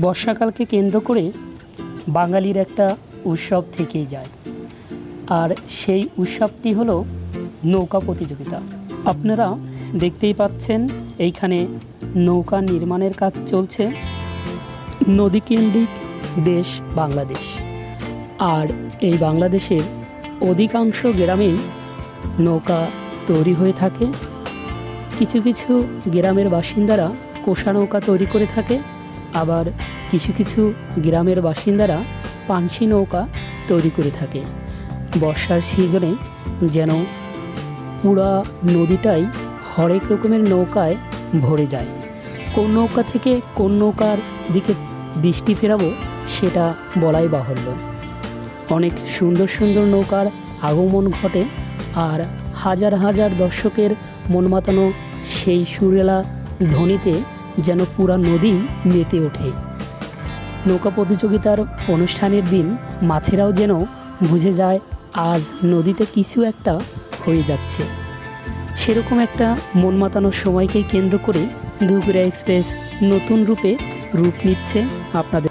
বর্ষাকালকে কেন্দ্র করে বাঙালির একটা উৎসব থেকেই যায়। আর সেই উৎসবটি হলো নৌকা প্রতিযোগিতা। আপনারা দেখতেই পাচ্ছেন, এইখানে নৌকা নির্মাণের কাজ চলছে। নদীকেন্দ্রিক দেশ বাংলাদেশ। আর এই বাংলাদেশের অধিকাংশ গ্রামেই নৌকা তৈরি হয়ে থাকে। কিছু কিছু গ্রামের বাসিন্দারা কোষা নৌকা তৈরি করে থাকে। আবার কিছু কিছু গ্রামের বাসিন্দারা পানসি নৌকা তৈরি করে থাকে। বর্ষার সিজনে যেন পুরা নদীটাই হরেক রকমের নৌকায় ভরে যায়। কোন নৌকা থেকে কোন নৌকার দিকে দৃষ্টি ফেরাবো সেটা বলাই বাহুল্য। অনেক সুন্দর সুন্দর নৌকার আগমন ঘটে আর হাজার হাজার দর্শকের মন মাতানো সেই সুরেলা ধ্বনিতে যেন পুরা নদী মেতে ওঠে। নৌকা প্রতিযোগিতার অনুষ্ঠানের দিন মাছেরাও যেন বুঝে যায়, আজ নদীতে কিছু একটা হয়ে যাচ্ছে। সেরকম একটা মন মাতানোর সময়কে কেন্দ্র করে দুপুরা এক্সপ্রেস নতুন রূপে রূপ নিচ্ছে আপনাদের।